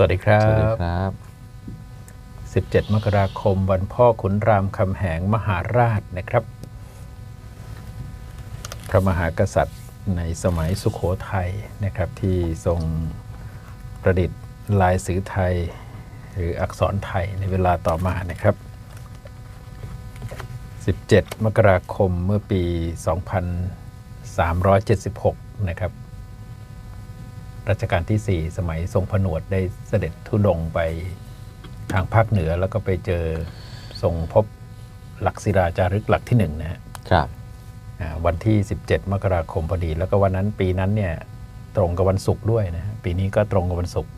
สวัสดีครัสวัสดีบครับ 17 มกราคมวันพ่อขุนรามคำแหงมหาราชนะครับ พระมหากษัตริย์ในสมัยสุขโขทัยนะครับที่ทรงประดิษฐ์ลายสือไทย หรืออักษรไทยในเวลาต่อมานะครับ 17 มกราคมเมื่อปี 2376 นะครับ รัชกาลที่ 4 สมัยทรงผนวดได้เสด็จทุดงค์ไปทางภาคเหนือแล้วก็ไปเจอทรงพบหลักศิราจารึกหลักที่หนึ่งนะฮะครับอ่าวันที่ 17 มกราคมพอดี แล้วก็วันนั้นปีนั้นเนี่ยตรงกับวันศุกร์ด้วยนะฮะปีนี้ก็ตรงกับวันศุกร์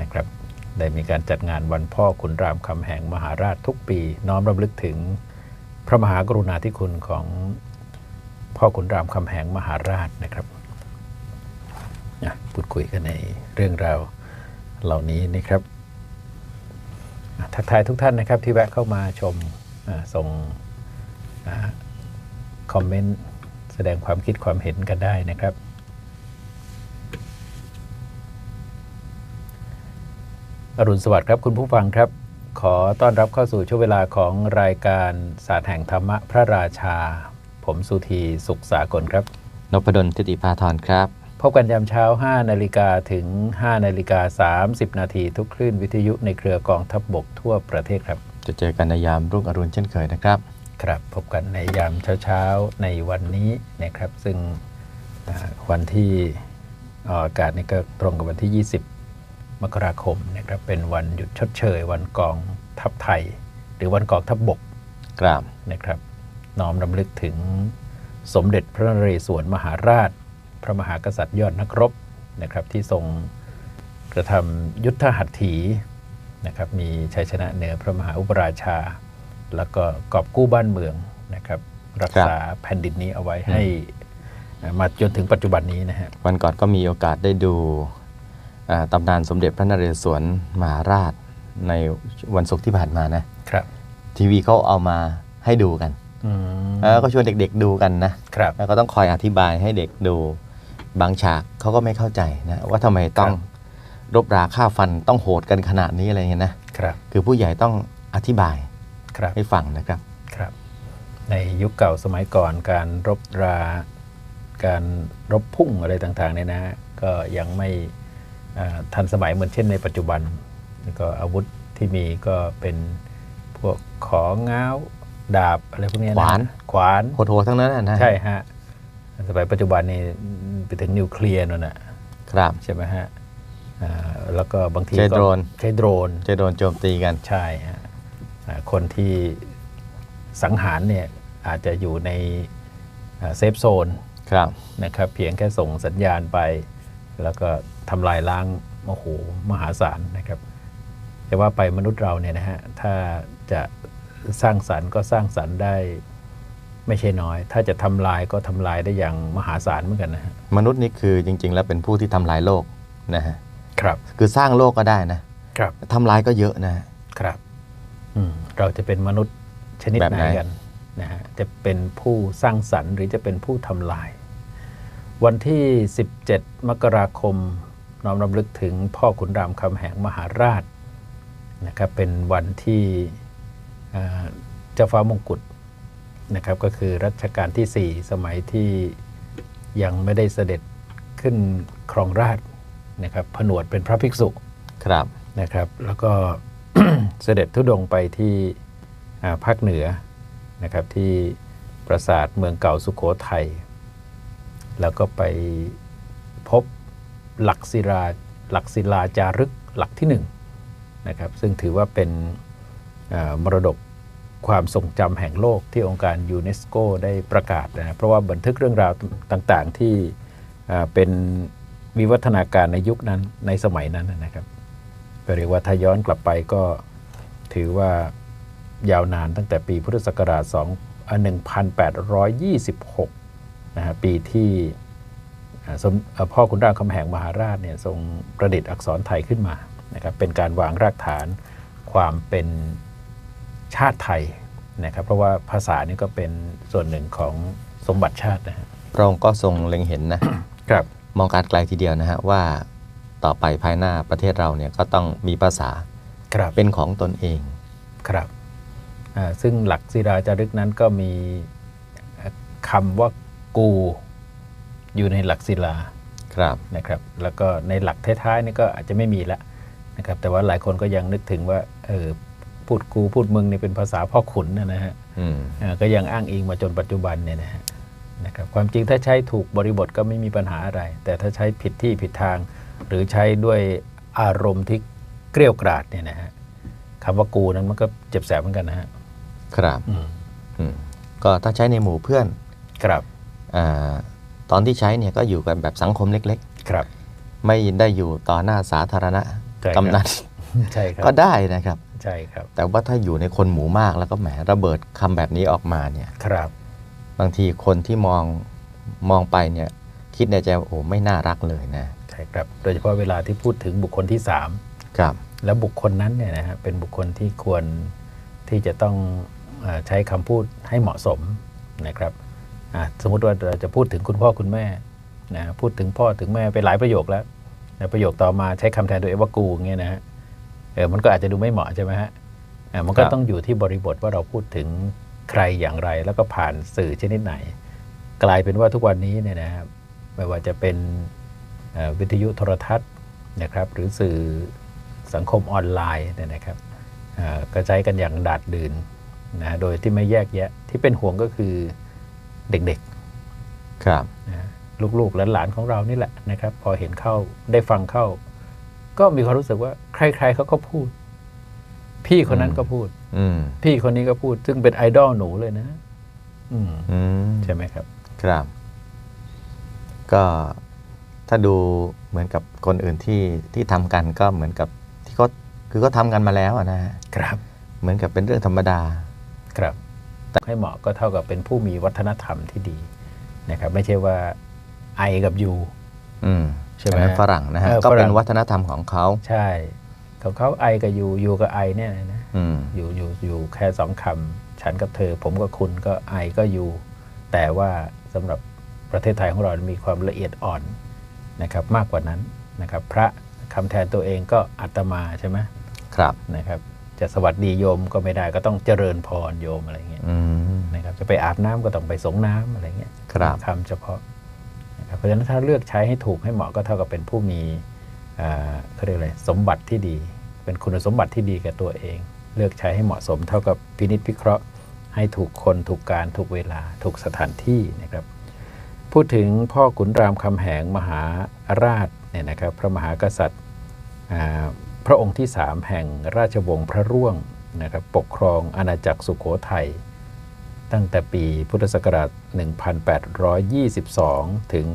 นะครับได้มีการจัดงานวันพ่อขุนรามคำแหงมหาราชทุกปี น้อมรำลึกถึงพระมหากรุณาธิคุณของพ่อขุนรามคำแหงมหาราชนะครับอะ พูดคุยกันในเรื่องราวเหล่านี้นะครับทักทายทุกท่านนะครับที่แวะเข้ามาชมส่งอคอมเมนต์แสดงความคิดความเห็นกันได้นะครับ อรุณสวัสดิ์ครับคุณผู้ฟังครับ ขอต้อนรับเข้าสู่ช่วงเวลาของรายการศาสตร์แห่งธรรมะพระราชา ผมสุธีสุขสากลครับนพดลทิติภาธรครับ พบกันยามเช้า 5 นาฬิกาถึง 5 นาฬิกา 30 นาทีทุกคลื่นวิทยุในเครือกองทัพบบกทั่วประเทศครับ จะเจอกันในยามรุ่งอรุณเช่นเคยนะครับ ครับพบกันในยามเช้าๆในวันนี้นะครับ ซึ่งอ่าวันที่ออกอากาศนี่ก็ตรงกับวันที่ 20 มกราคมนะครับเป็นวันหยุดชดเชย วันกองทัพไทย หรือวันกองทัพบบกกราบนะครับ น้อมรำลึกถึงสมเด็จพระนเรศวรมหาราช พระมหากษัตริย์ยอดนักรบนะครับที่ทรงกระทำยุทธหัตถีนะครับมีชัยชนะเหนือพระมหาอุปราชา แล้วก็กอบกู้บ้านเมืองนะครับรักษาแผ่นดินนี้เอาไว้ให้มาจนถึงปัจจุบันนี้นะฮะวันก่อนก็มีโอกาสได้ดูอ่าตำนานสมเด็จพระนเรศวรมหาราชในวันศุกร์ที่ผ่านมานะครับทีวีเขาเอามาให้ดูกันอืมแล้วก็ชวนเด็กๆดูกันนะครับแล้วก็ต้องคอยอธิบายให้เด็กดู บางฉากเขาก็ไม่เข้าใจนะว่าทำไมต้องรบราฆ่าฟันต้องโหดกันขนาดนี้อะไรเงี้ยนะครับคือผู้ใหญ่ต้องอธิบายครับให้ฟังนะครับครับ ในยุคเก่าสมัยก่อนการรบรา การรบพุ่งอะไรต่างๆเนี่ยนะฮะก็ยังไม่อ่าทันสมัยเหมือนเช่นในปัจจุบันแล้วก็อาวุธที่มีก็เป็นพวกของง้าวดาบอะไรพวกเนี้ยนะขวานขวานโหดๆทั้งนั้นนะนะใช่ฮะสมัยปัจจุบันนี่ ไปถึงนิวเคลียร์นั่นนะครับ ใช่ไหมฮะอ่าแล้วก็บางทีใช้ก็โดรนใช้โดรนจะโดนโจมตีกันใช่ฮะอ่าคนที่สังหารเนี่ยอาจจะอยู่ในเซฟโซนครับนะครับเพียงแค่ส่งสัญญาณไป แล้วก็ทำลายล้างโอ้โหมหาศาลนะครับแต่ว่าไปมนุษย์เราเนี่ยนะฮะถ้าจะสร้างสรรค์ก็สร้างสรรค์ได้ ไม่ใช่น้อย ถ้าจะทำลายก็ทำลายได้อย่างมหาศาลเหมือนกันนะฮะมนุษย์นี่คือจริง ๆ แล้วเป็นผู้ที่ทำลายโลกนะฮะครับ คือสร้างโลกก็ได้นะครับทำลายก็เยอะนะฮะครับอืมเราจะเป็นมนุษย์ชนิดแบบไหนไหนกันนะฮะจะเป็นผู้สร้างสรรค์หรือจะเป็นผู้ทำลาย วันที่ 17 มกราคมน้อมรำลึกถึงพ่อขุนรามคำแหงมหาราชนะครับเป็นวันที่เอ่อเจ้าฟ้ามงกุฎ นะครับก็คือรัชกาลที่ 4 สมัยที่ยังไม่ได้เสด็จขึ้นครองราชย์นะครับผนวดเป็นพระภิกษุครับนะครับ แล้วก็เสด็จทุดงค์ไปที่อ่าภาคเหนือนะครับที่ปราสาทเมืองเก่าสุขโขทัยแล้วก็ไปพบหลักศิลาหลักศิลาจารึกหลักที่หนึ่งนะครับซึ่งถือว่าเป็นอ่ามรดก ความทรงจำแห่งโลกที่องค์การยูเนสโกได้ประกาศนะเพราะว่าบันทึกเรื่องราวต่างๆที่เป็นวิวัฒนาการในยุคนั้นในสมัยนั้นนะครับเรียกว่าถ้าย้อนกลับไปก็ถือว่ายาวนานตั้งแต่ปีพุทธศักราช2อ่า1826นะฮะปีที่สมอ่พ่อขุนรามคำแหงมหาราชเนี่ยทรงประดิษฐ์อักษรไทยขึ้นมานะครับเป็นการวางรากฐานความเป็น ชาติไทยนะครับเพราะว่าภาษานี่ก็เป็นส่วนหนึ่งของสมบัติชาตินะฮะพระองค์ก็ทรงเล็งเห็นนะครับมองการไกลทีเดียวนะฮะว่าต่อไปภายหน้าประเทศเราเนี่ยก็ต้องมีภาษาครับเป็นของตนเองครับอ่าซึ่งหลักศิราจารึกนั้นก็มีเอ่อคำว่ากูอยู่ในหลักศิลาครับนะครับแล้วก็ในหลักท้ายๆนี่ก็อาจจะไม่มีละนะครับแต่ว่าหลายคนก็ยังนึกถึงว่าเออ พูดกูพูดมึงนี่เป็นภาษาพ่อขุนนะนะฮะอืมเอ่อก็ยังอ้างอิงมาจนปัจจุบันเนี่ยนะฮะนะครับความจริงถ้าใช้ถูกบริบทก็ไม่มีปัญหาอะไร แต่ถ้าใช้ผิดที่ผิดทาง หรือใช้ด้วยอารมณ์ที่เกรี้ยวกราดเนี่ยนะฮะคำว่ากูนั้นมันก็เจ็บแสบเหมือนกันนะฮะครับอืมอืมก็ถ้าใช้ในหมู่เพื่อนครับอาตอนที่ใช้เนี่ยก็อยู่กันแบบสังคมเล็กครับๆไม่ได้อยู่ต่อหน้าสาธารณะใช่ครับกำนันใช่ครับก็ได้นะครับ ใช่ครับ แต่ว่าถ้าอยู่ในคนหมู่มากแล้วก็แหมระเบิดคำแบบนี้ออกมาเนี่ยครับ บางทีคนที่มองมองไปเนี่ยคิดในใจว่าโอ้ไม่น่ารักเลยนะใช่ครับโดยเฉพาะเวลาที่พูดถึงบุคคลที่สามครับแล้วบุคคลนั้นเนี่ยนะฮะเป็นบุคคลที่ควรที่จะต้องเออใช้คำพูดให้เหมาะสมนะครับอะสมมุติว่าเราจะพูดถึงคุณพ่อคุณแม่นะพูดถึงพ่อถึงแม่ไปหลายประโยคแล้วแล้วประโยคต่อมาใช้คำแทนตัวเองว่ากูอย่างเงี้ยนะฮะเออมันก็อาจจะดูไม่เหมาะใช่ไหมฮะอะมันก็ครับต้องอยู่ที่บริบทว่าเราพูดถึงใครอย่างไรแล้วก็ผ่านสื่อชนิดไหน กลายเป็นว่าทุกวันนี้เนี่ยนะครับไม่ว่าจะเป็นเอ่อวิทยุโทรทัศน์นะครับ หรือสื่อสังคมออนไลน์เนี่ยนะครับเอ่อก็ใช้กันอย่างดาดดื่นนะโดยที่ไม่แยกแยะที่เป็นห่วงก็คือเด็กครับๆนะลูกๆและหลานของเรานี่แหละนะครับ พอเห็นเข้าได้ฟังเข้า ก็มีความรู้สึกว่า ใคร ๆเขาก็พูด พี่คนนั้นก็พูด อืมพี่คนนี้ก็พูด ซึ่งเป็นไอดอลหนูเลยนะ อืมอืมใช่ไหมครับ ครับ ก็ถ้าดูเหมือนกับคนอื่นที่ที่ทำกันก็เหมือนกับที่เขาคือเขาทำกันมาแล้วอะนะฮะครับ เหมือนกับเป็นเรื่องธรรมดา ครับ แต่ให้เหมาะก็เท่ากับเป็นผู้มีวัฒนธรรมที่ดีนะครับ ไม่ใช่ว่าไอกับยูอืม ใช่ไหมอันนั้นฝรั่งนะฮะเออก็ฝรั่เป็นงวัฒนธรรมของเขาใช่ของเขาไอกับยูยูกับไอเนี่ยนะอืมอยู่อยู่อยู่แค่สองคำฉันกับเธอ ผมกับคุณก็ไอก็ยูแต่ว่าสำหรับประเทศไทยของเรา มีความละเอียดอ่อนนะครับมากกว่านั้นนะครับ พระคำแทนตัวเองก็อัตมาใช่ไหมครับนะครับจะสวัสดีโยมก็ไม่ได้ก็ต้องเจริญพรโยมอะไรเงี้ยอืมนะครับจะไปอาบน้ำก็ต้องไปสงน้ำอะไรเงี้ยครับคำเฉพาะนะครับ เพราะฉะนั้นถ้าเลือกใช้ให้ถูกให้เหมาะก็เท่ากับเป็นผู้มีเขาเรียกอะไรสมบัติที่ดี เป็นคุณสมบัติที่ดีแก่ตัวเอง เลือกใช้ให้เหมาะสม เท่ากับพินิจพิเคราะห์ ให้ถูกคนถูกการถูกเวลาถูกสถานที่นะครับ พูดถึงพ่อขุนรามคำแหงมหาราชเนี่ยนะครับพระมหากษัตริย์พระองค์ที่สามแห่งราชวงศ์พระร่วงนะครับปกครองอาณาจักรสุโขทัย ตั้งแต่ปีพุทธศักราช 1822 ถึง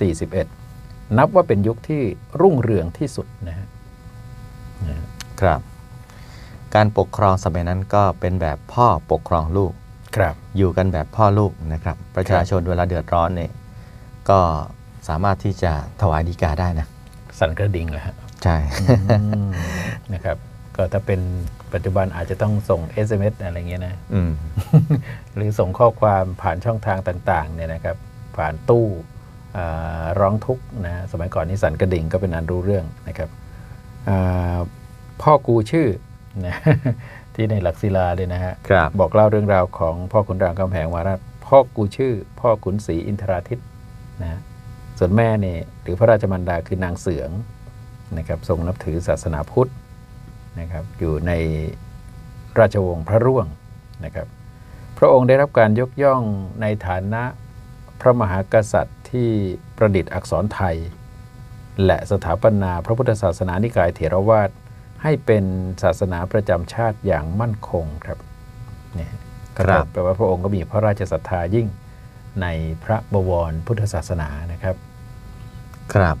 1841 นับว่าเป็นยุคที่รุ่งเรืองที่สุดนะฮะนะฮะครับ การปกครองสมัยนั้นก็เป็นแบบพ่อปกครองลูกครับอยู่กันแบบพ่อลูกนะครับ ประชาชนเวลาเดือดร้อนเนี่ยก็สามารถที่จะถวายดีกาได้นะ สั่นกระดิ่งแหละฮะใช่อืมนะครับ ก็ถ้าเป็น ปัจจุบันอาจจะต้องส่ง SMS อะไรเงี้ยนะอืมหรือส่งข้อความผ่านช่องทางต่างๆเนี่ยนะครับ ผ่านตู้อ่าร้องทุกข์นะสมัยก่อนนี่สันกระดิ่งก็เป็นอันรู้เรื่องนะครับอ่าพ่อกูชื่อนะที่ในหลักศิลาเลยนะฮะครับบอกเล่าเรื่องราวของพ่อขุนรามคำแหงวาราชพ่อกูชื่อ พ่อขุนศรีอินทราทิตนะฮะส่วนแม่เนี่ยหรือพระราชมารดาคือนางเสืองนะครับทรงนับถือศาสนาพุทธ นะครับอยู่ในราชวงศ์พระร่วงนะครับพระองค์ได้รับการยกย่องในฐานะพระมหากษัตริย์ที่ประดิษฐ์อักษรไทย และสถาปนาพระพุทธศาสนานิกายเถรวาทให้เป็นศาสนาประจำชาติอย่างมั่นคงครับเนี่ยครับแปลว่าพระองค์ก็มีพระราชศรัทธายิ่งในพระบวรพุทธศาสนานะครับ ครับ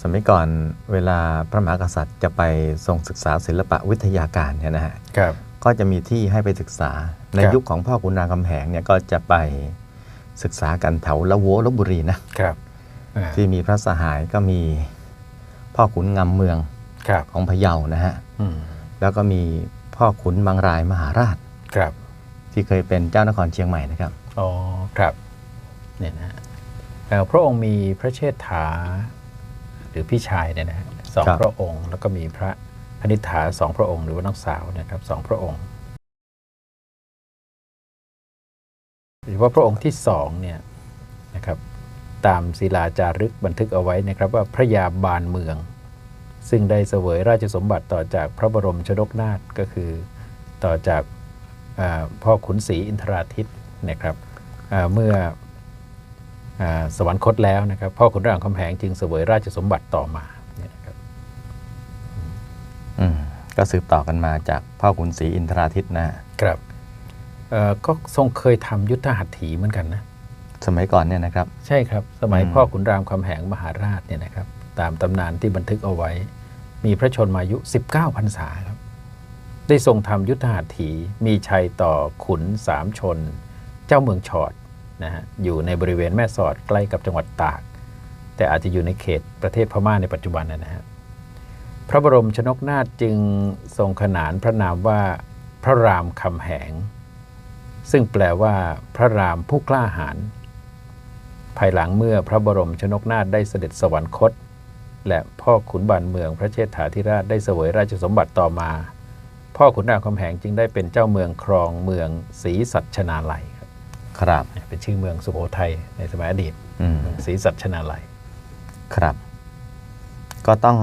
สมัยก่อนเวลาพระมหากษัตริย์จะไปทรงศึกษาศิลปะวิทยาการเนี่ยนะฮะครับก็จะมีที่ให้ไปศึกษาในครับยุคของพ่อขุนรามคำแหงเนี่ยก็จะไปศึกษากันแถวละโวลบบุรีนะครับอ่าที่มีพระสหายก็มีพ่อขุนงำเมืองครับของพะเยานะฮะอืมแล้วก็มีพ่อขุนบางรายมหาราชครับ ที่เคยเป็นเจ้านครเชียงใหม่นะครับอ๋อครับเนี่ยนะฮะเอ่อพระองค์มีพระเชษฐา รือพี่ชายเนี่ยนะฮะสองครับพระองค์ แล้วก็มีพระคณิษฐาสองพระองค์ หรือว่าน้องสาวนะครับสองพระองค์หรือว่าพระองค์ที่สองเนี่ยนะครับตามศิลาจารึกบันทึกเอาไว้นะครับว่าพระยาบาลเมือง ซึ่งได้เสวยราชสมบัติต่อจากพระบรมชนกนาถก็คือต่อจากอาพ่อขุนศรีอินทราทิตนะครับอ่าเมื่ออา สวรรคตแล้วนะครับ พ่อขุนรามคำแหงจึงเสวยราชสมบัติต่อมาเนี่ยนะครับอืมก็สืบต่อกันมาจากพ่อขุนศรีอินทราทิตนะฮะครับเอ่อก็ทรงเคยทำยุทธหัตถีเหมือนกันนะสมัยก่อนเนี่ยนะครับ ใช่ครับ สมัยอืมพ่อขุนรามคำแหงมหาราชเนี่ยนะครับ ตามตำนานที่บันทึกเอาไว้ มีพระชนมายุ 19พรรษาครับ ได้ทรงทำยุทธหัตถีมีชัยต่อขุนสามชน เจ้าเมืองชอด นะฮะอยู่ในบริเวณแม่สอดใกล้กับจังหวัดตาก แต่อาจจะอยู่ในเขตประเทศพม่าในปัจจุบันนะฮะพระบรมชนกนาถจึงทรงขนานพระนามว่าพระรามคำแหง ซึ่งแปลว่าพระรามผู้กล้าหาญภายหลังเมื่อพระบรมชนกนาถได้เสด็จสวรรคต และพ่อขุนบานเมืองพระเชษฐาธิราชได้เสวยราชสมบัติต่อมา พ่อขุนรามคำแหงจึงได้เป็นเจ้าเมืองครองเมืองศรีสัชนาลัย ครับครับเป็นชื่อเมืองสุโขทัยในสมัยอดีตอืมเมืองศรีสัชนาลัยครับ ก็ต้อง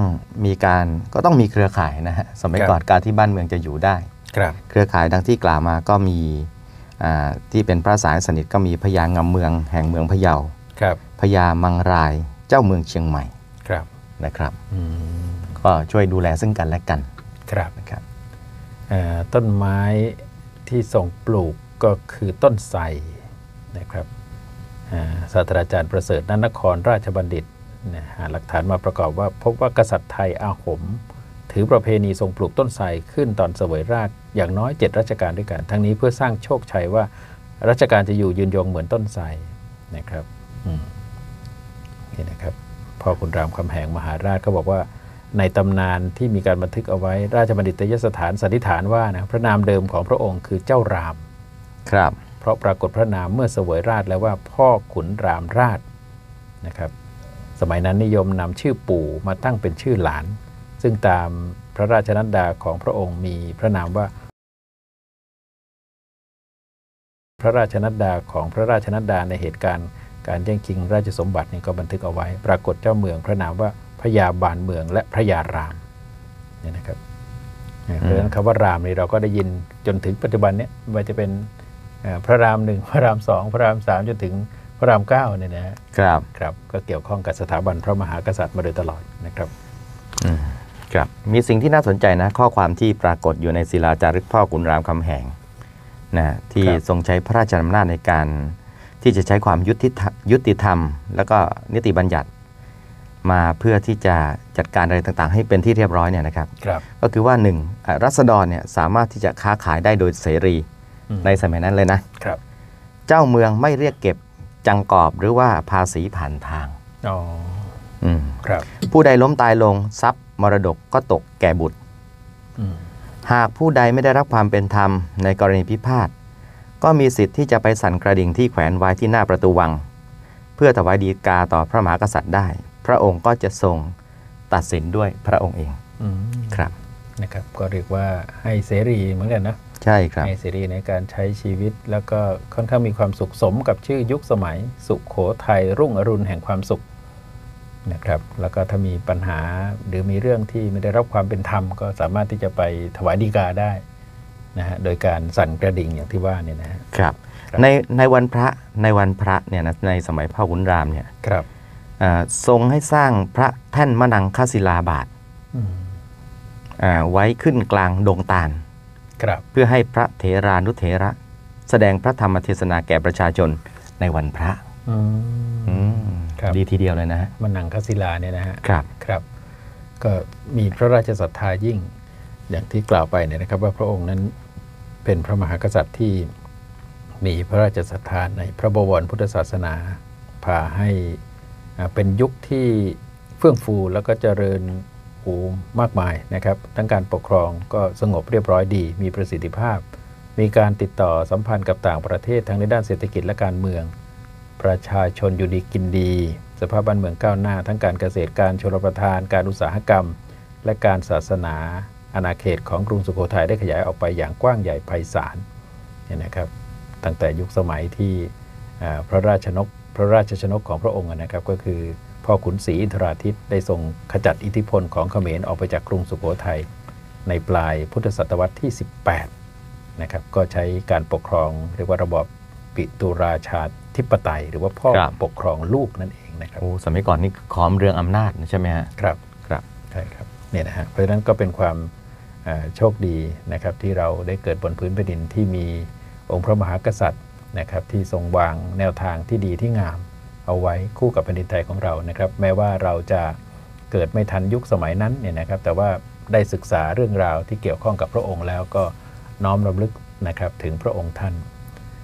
มีการก็ต้องมีเครือข่ายนะฮะสมัยก่อนการที่บ้านเมืองจะอยู่ได้ครับเครือข่ายดังที่กล่าวมาก็มีอ่าที่เป็นพระสายสนิทก็มีพญางำเมืองแห่งเมืองพะเยาครับพญามังรายเจ้าเมืองเชียงใหม่ครับนะครับอืมก็ช่วยดูแลซึ่งกันและกันครับนะครับเอ่อต้นไม้ที่ทรงปลูกก็คือต้นไทร นะครับศาสตราจารย์ประเสริฐนันนครราชบัณฑิตนะหาหลักฐานมาประกอบว่าพบว่ากษัตริย์ไทยอาหม ถือประเพณีทรงปลูกต้นไทรขึ้นตอนเสวยราชอย่างน้อย 7รัชกาลด้วยกัน ทั้งนี้เพื่อสร้างโชคชัยว่ารัชกาลจะอยู่ยืนยงเหมือนต้นไทรนะครับนี่นะครับพ่อคุณรามคำแหงมหาราชก็บอกว่าในตำนานที่มีการบันทึกเอาไว้ ราชบัณฑิตยสถานสันนิษฐานว่านะพระนามเดิมของพระองค์คือเจ้าราม ครับ เพราะปรากฏพระนามเมื่อเสวยราชแล้วว่าพ่อขุนรามราชนะครับ สมัยนั้นนิยมนำชื่อปู่มาตั้งเป็นชื่อหลาน ซึ่งตามพระราชนัดดาของพระองค์มีพระนามว่า พระราชนัดดาของพระราชนัดดาในเหตุการณ์การแย่งชิงราชสมบัตินี่ก็บันทึกเอาไว้ ปรากฏเจ้าเมืองพระนามว่าพระยาบาลเมืองและพระยารามเนี่ยนะครับเพราะฉะนั้นคำว่ารามนี่เราก็ได้ยินจนถึงปัจจุบันเนี้ม่ว่าจะเป็น พระรามหนึ่งพระรามสองพระรามสามจนถึงพระรามเก้าเนี่ยนะฮะครับครับก็เกี่ยวข้องกับสถาบันพระมหากษัตริย์มาโดยตลอดนะครับอืมครับมีสิ่งที่น่าสนใจนะ ข้อความที่ปรากฏอยู่ในศิลาจารึกพ่อขุนรามคำแหงนะที่ครับทรงใช้พระราชอำนาจในการที่จะใช้ความยุติธรรมยุติธรรม แล้วก็นิติบัญญัติมาเพื่อที่จะจัดการอะไรต่างๆ ให้เป็นที่เรียบร้อยเนี่ยนะครับครับก็คือว่าหนึ่งอะรัษฎรเนี่ยสามารถที่จะค้าขายได้โดยเสรีอืม ในสมัยนั้นเลยนะครับ เจ้าเมืองไม่เรียกเก็บจังกอบหรือว่าภาษีผ่านทางอ๋ออืมครับ ผู้ใดล้มตายลงทรัพย์มรดกก็ตกแก่บุตรอืมหากผู้ใดไม่ได้รับความเป็นธรรมในกรณีพิพาทก็มีสิทธิ์ที่จะไปสั่นกระดิ่งที่แขวนไว้ที่หน้าประตูวัง เพื่อถวายดีกาต่อพระมหากษัตริย์ได้ พระองค์ก็จะทรงตัดสินด้วยพระองค์เองอืมครับนะครับ ก็เรียกว่าให้เสรีเหมือนกันนะ ใช่ครับให้เสรีในการใช้ชีวิต แล้วก็ค่อนข้างมีความสุขสมกับชื่อยุคสมัย สุขโขทัยรุ่งอรุณแห่งความสุขนะครับแล้วก็ถ้ามีปัญหาหรือมีเรื่องที่ไม่ได้รับความเป็นธรรม ก็สามารถที่จะไปถวายดีกาได้นะฮะโดยการสั่นกระดิ่งอย่างที่ว่าเนี่ยนะฮะครับครับในในวันพระในวันพระเนี่ยนะในสมัยพ่อขุนรามเนี่ยครับอ่าทรงให้สร้างพระแท่นมนังคศิลาบาทอืมอ่าไว้ขึ้นกลางดงตาลครับ เพื่อให้พระเถรานุเถระ แสดงพระธรรมเทศนาแก่ประชาชนในวันพระอืมอืมครับดีทีเดียวเลยนะฮะมันหนังคศิลาเนี่ยนะฮะครับครับ ก็มีพระราชศรัทธายิ่ง อย่างที่กล่าวไปเนี่ยนะครับ ว่าพระองค์นั้นเป็นพระมหากษัตริย์ที่มีพระราชศรัทธาในพระบวรพุทธศาสนาพาให้อ่าเป็นยุคที่เฟื่องฟูแล้วก็เจริญ หูมากมายนะครับ ทั้งการปกครองก็สงบเรียบร้อยดี มีประสิทธิภาพ มีการติดต่อสัมพันธ์กับต่างประเทศทั้งในด้านเศรษฐกิจและการเมือง ประชาชนอยู่ดีกินดี สภาพบ้านเมืองก้าวหน้า ทั้งการเกษตรการชลประทาน การอุตสาหกรรม และการศาสนา อาณาเขตของกรุงสุโขทัยได้ขยายออกไปอย่างกว้างใหญ่ไพศาลเนี่ยนะครับ ตั้งแต่ยุคสมัยที่พระราชนกพระราชชนกของพระองค์นะครับก็คือ พ่อขุนศรีอินทราทิตได้ทรงขจัดอิทธิพลของเขมรออกไปจากกรุงสุโขทัยในปลายพุทธศตวรรษที่ 18 นะครับ ก็ใช้การปกครองเรียกว่าระบอบปิตุราชาธิปไตย หรือว่าพ่อครับปกครองลูกนั่นเองนะครับโอ้สมัยก่อนนี่ขอมเรืองอำนาจใช่ไหมฮะครับครับใช่ครับเนี่ยนะฮะเพราะฉะนั้นก็เป็นความเอ่อโชคดีนะครับที่เราได้เกิดบนพื้นแผ่นดินที่มีองค์พระมหากษัตริย์นะครับที่ทรงวางแนวทางที่ดีที่งาม เอาไว้คู่กับแผ่นดินไทยของเรานะครับ แม้ว่าเราจะเกิดไม่ทันยุคสมัยนั้นเนี่ยนะครับ แต่ว่าได้ศึกษาเรื่องราวที่เกี่ยวข้องกับพระองค์แล้วก็น้อมรำลึกนะครับถึงพระองค์ท่าน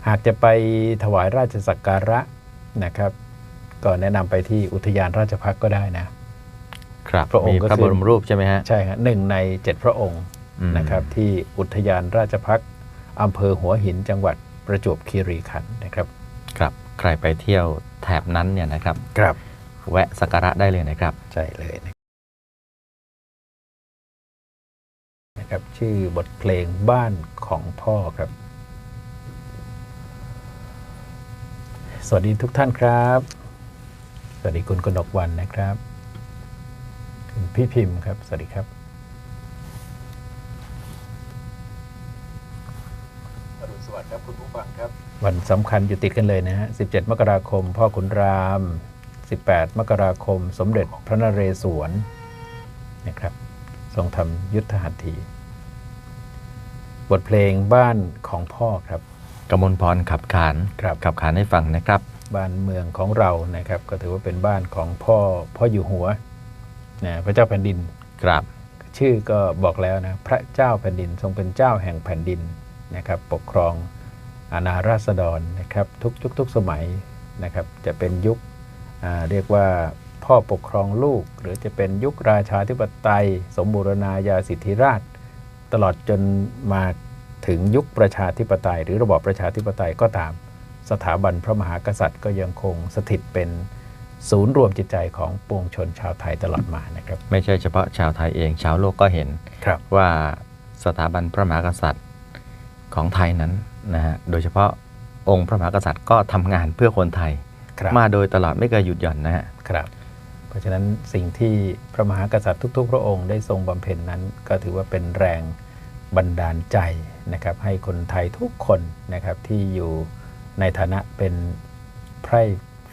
หากจะไปถวายราชสักการะนะครับ ก็แนะนำไปที่อุทยานราชพักษ์ก็ได้นะครับพระองค์มีก็พระคืบอรมรูปใช่ไหมฮะใช่ครับหนึ่งในเจ็ดพระองค์อืมนะครับ ที่อุทยานราชพักษ์อำเภอหัวหินจังหวัดประจวบคีรีขันธ์นะครับครับ ใครไปเที่ยวแถบนั้นเนี่ยนะครับ ครับ แวะสักการะได้เลยนะครับ ใช่เลยนะครับ ชื่อบทเพลงบ้านของพ่อครับ สวัสดีทุกท่านครับ สวัสดีคุณกนกวันนะครับ คุณพี่พิมพ์ครับ สวัสดีครับ อรุณส วัสดิ์ครับคุณผู้ฟังครับ วันสำคัญอยู่ติดกันเลยนะฮะ 17 มกราคม พ่อขุนราม 18 มกราคม สมเด็จพระนเรศวรนะครับ ทรงทำยุทธหัตถี บทเพลงบ้านของพ่อครับกมลพรขับขานครับขับขานให้ฟังนะครับ บ้านเมืองของเรานะครับ ก็ถือว่าเป็นบ้านของพ่อพ่ออยู่หัวนะพระเจ้าแผ่นดินครับชื่อก็บอกแล้วนะ พระเจ้าแผ่นดินทรงเป็นเจ้าแห่งแผ่นดิน นะครับปกครองอาณาราษฎรนะครับทุกยุคทุกสมัยนะครับจะเป็นยุคอ่าเรียกว่าพ่อปกครองลูก หรือจะเป็นยุคราชาธิปไตย สมบูรณาญาสิทธิราช ตลอดจนมาถึงยุคประชาธิปไตย หรือระบอบประชาธิปไตยก็ตาม สถาบันพระมหากษัตริย์ก็ยังคงสถิตเป็นศูนย์รวมจิตใจของปวงชนชาวไทยตลอดมานะครับ ไม่ใช่เฉพาะชาวไทยเองชาวโลกก็เห็นครับว่าสถาบันพระมหากษัตริย์ ของไทยนั้นนะฮะโดยเฉพาะองค์พระมหากษัตริย์ก็ทำงานเพื่อคนไทยครับมาโดยตลอดไม่เคยหยุดหย่อนนะฮะครับ เพราะฉะนั้นสิ่งที่พระมหากษัตริย์ทุก ๆ พระองค์ได้ทรงบำเพ็ญนั้น ก็ถือว่าเป็นแรงบันดาลใจนะครับ ให้คนไทยทุกคนนะครับที่อยู่ในฐานะเป็นไพร่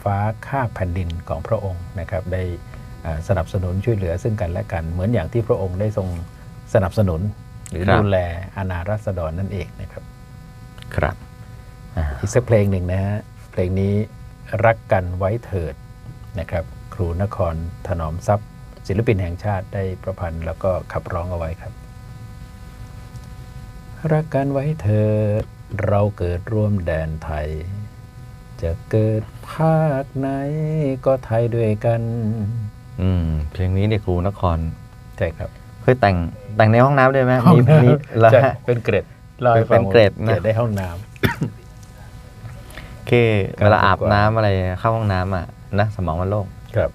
ฟ้าข้าแผ่นดินของพระองค์นะครับได้อ่าสนับสนุนช่วยเหลือซึ่งกันและกัน เหมือนอย่างที่พระองค์ได้ทรงสนับสนุน หรือครับดูแลอาณารัษฎรนั่นเองนะครับ ครับอ่าอีกสักเพลงหนึ่งนะฮะเพลงนี้รักกันไว้เถิดนะครับ ครูนครถนอมทรัพย์ ศิลปินแห่งชาติได้ประพันธ์แล้วก็ขับร้องเอาไว้ครับ รักกันไว้เถิดเราเกิดร่วมแดนไทย จะเกิดภาคไหนก็ไทยด้วยกัน อืมเพลงนี้เนี่ยครูนครใช่ครับเคยแต่งแต่งในห้องน้ำด้วยไหมห้องมีน้มีแล้วำใช่ฮะเป็นเกรดล่าให้ฟังเป็นเกรดนะ เกรดได้ห้องน้ คือครับเวลาอาบผมก็น้ำอะไรเข้าห้องน้ำอะนะสมองมันโล่งำครับ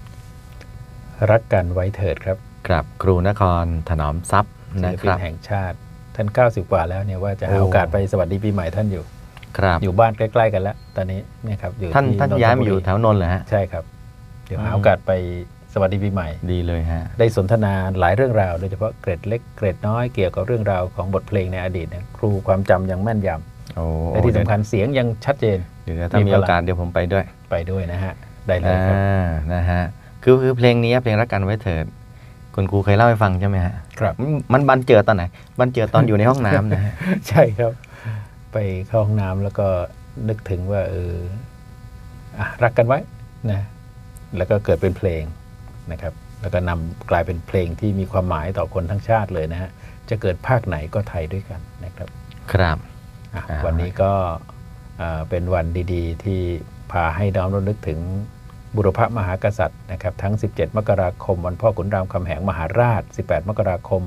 รักกันไว้เถิดครับครับครูนครถนอมทรัพย์ศินะลคปินรับ แห่งชาติ ท่าน 90 กว่าแล้วเนี่ยว่าจะหาโอ้ โอกาสไปสวัสดีปีใหม่ท่านอยู่ ครับ อยู่บ้านใกล้ๆกันแล้ว ตอนนี้เนี่ยครับอยู่ท่านที่ท่านนทย้ายบุมารีอยู่แถวนนท์เหรอฮะ ใช่ครับ เดี๋ยวหาอืมโอกาสไป สวัสดีปีใหม่ ดีเลยฮะ ได้สนทนาหลายเรื่องราว โดยเฉพาะเกร็ดเล็กเกร็ดน้อยเกี่ยวกับเรื่องราวของบทเพลงในอดีตเนี่ยครูความจำยังแม่นยโอ้ำและที่สำคัญเสียงยังชัดเจน เดี๋ยวถ้ามีมีพลังโอกาสเดี๋ยวผมไปด้วย ไปด้วยนะฮะ ได้เลยครับอ่านะฮะ คือคือเพลงนี้เพลงรักกันไว้เถิดคุณครูเคยเล่าให้ฟังใช่ไหมฮะ ครับ มันมันบันเจิดตอนไหน บันเจิดตอนอยู่ในห้องน้ำนะฮะ ใช่ครับ ไปเข้าห้องน้ำแล้วก็นึกถึงว่าเอออะรักกันไว้นะ แล้วก็เกิดเป็นเพลง นะครับแล้วก็นำกลายเป็นเพลงที่มีความหมายต่อคนทั้งชาติเลยนะฮะจะเกิดภาคไหนก็ไทยด้วยกันนะครับ ครับอะอ่าวันนี้ก็อ่าเป็นวันดีๆ ที่พาให้น้อมรำลึกถึงบุรพมหากษัตริย์นะครับทั้ง 17 มกราคม วันพ่อขุนรามคำแหงมหาราช 18 มกราคม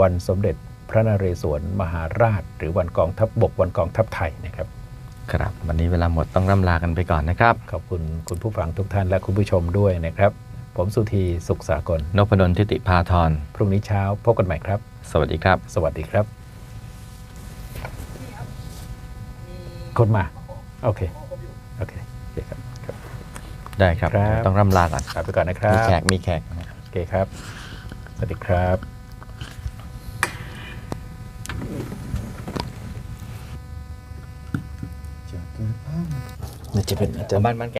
วันสมเด็จพระนเรศวรมหาราช หรือวันกองทัพบบกวันกองทัพไทยนะครับ ครับ วันนี้เวลาหมดต้องร่ำลากันไปก่อนนะครับ ขอบคุณคุณผู้ฟังทุกท่านและคุณผู้ชมด้วยนะครับ ผมสุธีสุขสากลนพดลทิติพาทรพรุ่งนี้เช้าพบกันใหม่ครับ สวัสดีครับ สวัสดีครับ คนมา โอเค โอเคโอเคครับครับได้ครับ ครับ ต้องร่ำลาก่อนลาไปก่อนนะครับมีแขกมีแขก โอเคครับ สวัสดีครับจะเป็นจะบ้านบ้าน